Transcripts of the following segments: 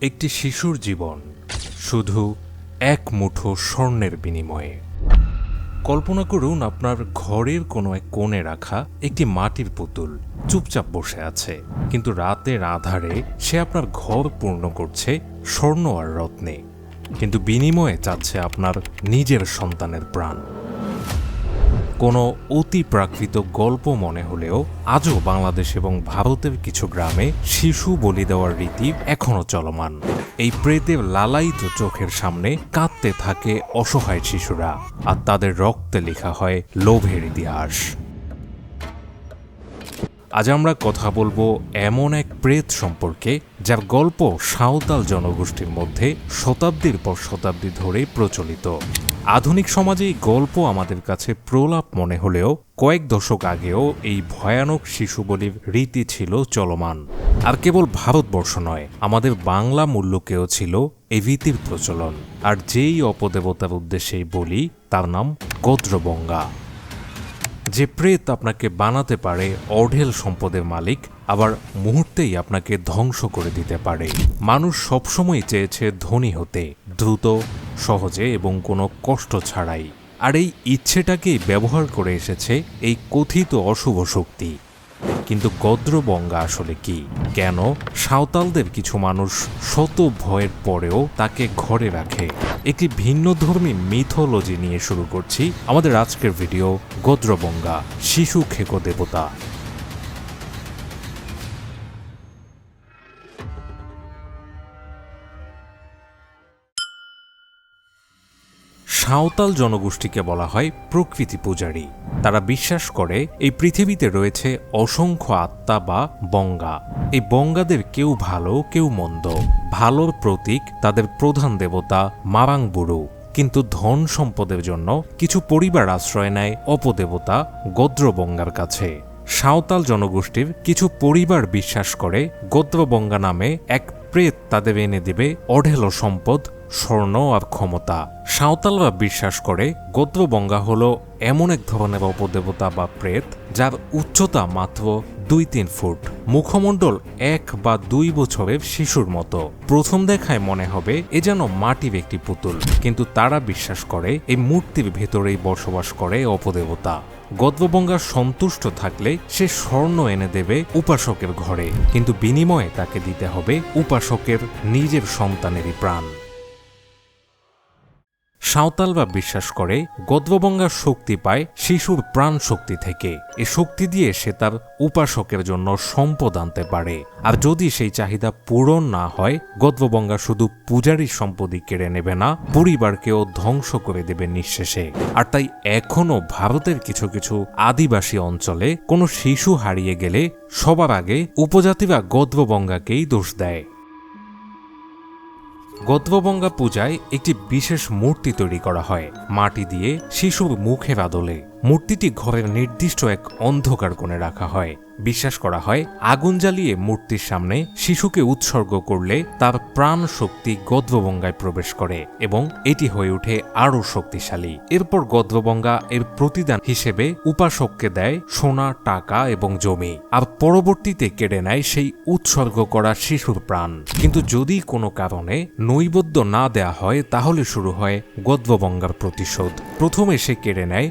একটি শিশুর জীবন শুধু এক মুঠো স্বর্ণের বিনিময়ে। কল্পনা করুন আপনার ঘরের কোনো এক কোণে রাখা একটি মাটির পুতুল চুপচাপ বসে আছে, কিন্তু রাতের আধারে সে আপনার ঘর পূর্ণ করছে স্বর্ণ আর রত্নে, কিন্তু বিনিময়ে চাচ্ছে আপনার নিজের সন্তানের প্রাণ। কোনো অতি প্রাকৃত গল্প মনে হলেও আজও বাংলাদেশ এবং ভারতের কিছু গ্রামে শিশু বলি দেওয়ার রীতি এখনও চলমান। এই প্রেতের লালায়িত চোখের সামনে কাঁদতে থাকে অসহায় শিশুরা, আর তাদের রক্তে লেখা হয় লোভের ইতিহাস। আজ আমরা কথা বলব এমন এক প্রেত সম্পর্কে, যার গল্প সাঁওতাল জনগোষ্ঠীর মধ্যে শতাব্দীর পর শতাব্দী ধরে প্রচলিত। আধুনিক সমাজে এই গল্প আমাদের কাছে প্রলাপ মনে হলেও কয়েক দশক আগেও এই ভয়ানক শিশু বলির রীতি ছিল চলমান। আর কেবল ভারতবর্ষ নয়, আমাদের বাংলা মূল্যকেও ছিল এই রীতির প্রচলন। আর যেই অপদেবতার উদ্দেশ্যেই বলি, তার নাম গদ্রবঙ্গা। যে প্রেত আপনাকে বানাতে পারে, অঢেল সম্পদের মালিক, আবার মুহূর্তেই আপনাকে ধ্বংস করে দিতে পারে। মানুষ সবসময় চেয়েছে ধনী হতে, দ্রুত, সহজে এবং কোনো কষ্ট ছাড়াই। আর এই ইচ্ছেটাকেই ব্যবহার করে এসেছে এই কথিত অশুভ শক্তি। কিন্তু গদ্রবঙ্গা আসলে কি? কেন? সাঁওতালদের কিছু মানুষ শত ভয়ের পরেও তাকে ঘরে রাখে। একটি ভিন্ন ধর্মী মিথোলজি নিয়ে শুরু করছি আমাদের আজকের ভিডিও গদ্রবঙ্গা শিশু খেকো দেবতা। সাঁওতাল জনগোষ্ঠীকে বলা হয় প্রকৃতি পূজারী। তারা বিশ্বাস করে এই পৃথিবীতে রয়েছে অসংখ্য আত্মা বা বঙ্গা। এই বঙ্গাদের কেউ ভালো, কেউ মন্দ। ভালোর প্রতীক তাদের প্রধান দেবতা মারাং বুড়ো কিন্তু ধন সম্পদের জন্য কিছু পরিবার আশ্রয় নেয় অপদেবতা গদ্রবঙ্গার কাছে। সাঁওতাল জনগোষ্ঠীর কিছু পরিবার বিশ্বাস করে গদ্রবঙ্গা নামে এক প্রেত তাদের এনে দেবে অঢেল সম্পদ স্বর্ণ আর ক্ষমতা। সাঁওতালরা বিশ্বাস করে, গোত্রবঙ্গা হল এমন এক ধরনের অপদেবতা বা প্রেত, যার উচ্চতা মাত্র দুই তিন ফুট। মুখমণ্ডল এক বা দুই বছরের শিশুর মতো। প্রথম দেখায় মনে হবে, এ যেন মাটির একটি পুতুল। কিন্তু তারা বিশ্বাস করে, এই মূর্তির ভেতরেই বসবাস করে অপদেবতা। গদ্রবঙ্গা সন্তুষ্ট থাকলে সে স্বর্ণ এনে দেবে উপাসকের ঘরে। কিন্তু বিনিময়ে তাকে দিতে হবে উপাসকের নিজের সন্তানেরই প্রাণ। সাঁওতালরা বিশ্বাস করে গদ্রবঙ্গার শক্তি পায় শিশুর প্রাণ শক্তি থেকে। এ শক্তি দিয়ে সে তার উপাসকের জন্য সম্পদ আনতে পারে। আর যদি সেই চাহিদা পূরণ না হয় গদ্রবঙ্গা শুধু পূজারীর সম্পদই কেড়ে নেবে না, পরিবারকেও ধ্বংস করে দেবে নিঃশেষে। আর তাই এখনও ভারতের কিছু কিছু আদিবাসী অঞ্চলে কোনো শিশু হারিয়ে গেলে সবার আগে উপজাতিরা গদ্রবঙ্গাকেই দোষ দেয়। গদ্রবঙ্গা পূজায় একটি বিশেষ মূর্তি তৈরি করা হয়। মাটি দিয়ে শিশুর মুখের আদলে মূর্তিটি ঘরের নির্দিষ্ট এক অন্ধকার কোণে রাখা হয়। বিশ্বাস করা হয়, আগুন জ্বালিয়ে মূর্তির সামনে শিশুকে উৎসর্গ করলে তার প্রাণ শক্তি গদ্রবঙ্গায় প্রবেশ করে এবং এটি হয়ে ওঠে আরও শক্তিশালী। এরপর গদ্রবঙ্গা এর প্রতিদান হিসেবে উপাসককে দেয় সোনা, টাকা এবং জমি আর পরবর্তীতে কেড়ে নেয় সেই উৎসর্গ করা শিশুর প্রাণ। কিন্তু যদি কোনো কারণে নৈবদ্য না দেয়া হয়, তাহলে শুরু হয় গদ্রবঙ্গার প্রতিশোধ। প্রথমে সে কেড়ে নেয়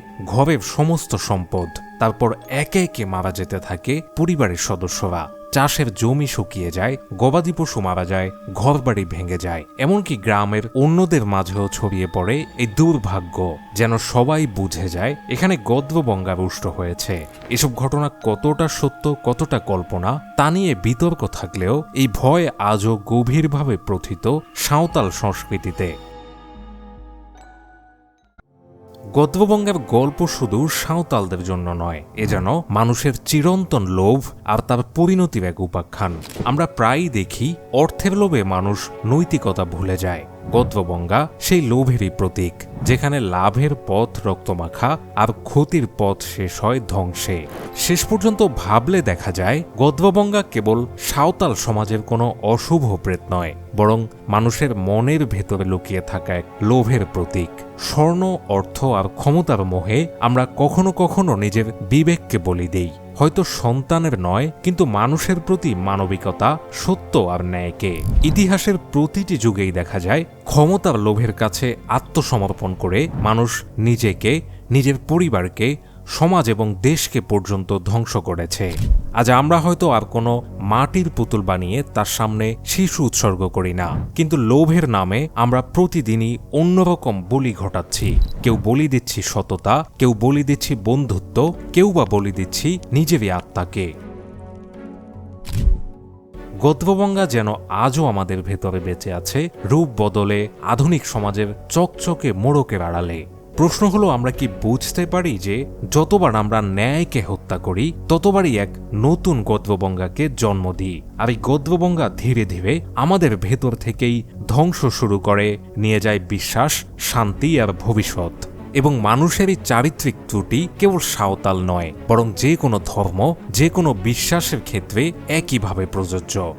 ঘরের সমস্ত সম্পদ। তারপর একে একে মারা যেতে থাকে পরিবারের সদস্যরা। চাষের জমি শুকিয়ে যায়, গবাদি পশু মারা যায়, ঘরবাড়ি ভেঙে যায়। এমনকি গ্রামের অন্যদের মাঝেও ছড়িয়ে পড়ে এই দুর্ভাগ্য যেন সবাই বুঝে যায়, এখানে গদ্রবঙ্গা রুষ্ট হয়েছে। এসব ঘটনা কতটা সত্য, কতটা কল্পনা, তা নিয়ে বিতর্ক থাকলেও এই ভয় আজও গভীরভাবে প্রথিত সাঁওতাল সংস্কৃতিতে। গদ্রবঙ্গের গল্প শুধু সাঁওতালদের জন্য নয়, এ যেন মানুষের চিরন্তন লোভ আর তার পরিণতি এক উপাখ্যান। আমরা প্রায়ই দেখি অর্থের লোভে মানুষ নৈতিকতা ভুলে যায়। গদ্রবঙ্গা সেই লোভেরই প্রতীক, যেখানে লাভের পথ রক্তমাখা আর ক্ষতির পথ শেষ হয় ধ্বংসে। শেষ পর্যন্ত ভাবলে দেখা যায় গদ্রবঙ্গা কেবল সাঁওতাল সমাজের কোনো অশুভ প্রেত নয়, বরং মানুষের মনের ভেতরে লুকিয়ে থাকা এক লোভের প্রতীক। স্বর্ণ, অর্থ আর ক্ষমতার মোহে আমরা কখনো কখনো নিজের বিবেককে বলি দেই। হয়তো সন্তানের নয়, কিন্তু মানুষের প্রতি মানবিকতা, সত্য আর ন্যায়কে। ইতিহাসের প্রতিটি যুগেই দেখা যায়, ক্ষমতার লোভের কাছে আত্মসমর্পণ করে মানুষ নিজেকে, নিজের পরিবারকে সমাজ এবং দেশকে পর্যন্ত ধ্বংস করেছে। আজ আমরা হয়তো আর কোনো মাটির পুতুল বানিয়ে তার সামনে শিশু উৎসর্গ করি না। কিন্তু লোভের নামে আমরা প্রতিদিনই অন্যরকম বলি ঘটাচ্ছি। কেউ বলি দিচ্ছি সততা, কেউ বলি দিচ্ছি বন্ধুত্ব, কেউ বা বলি দিচ্ছি নিজেরই আত্মাকে। গদ্রবঙ্গা যেন আজও আমাদের ভেতরে বেঁচে আছে, রূপ বদলে আধুনিক সমাজের চকচকে মোড়কের আড়ালে। প্রশ্ন হলো আমরা কি বুঝতে পারি যে যতবার আমরা ন্যায়কে হত্যা করি, ততবারই এক নতুন গদ্রবঙ্গাকে জন্ম দিই। আর এই গদ্রবঙ্গা ধীরে ধীরে আমাদের ভেতর থেকেই ধ্বংস শুরু করে, নিয়ে যায় বিশ্বাস, শান্তি আর ভবিষ্যৎ। এবং মানুষের এই চারিত্রিক ত্রুটি কেবল সাঁওতাল নয়, বরং যে কোনো ধর্ম, যে কোনো বিশ্বাসের ক্ষেত্রে একইভাবে প্রযোজ্য।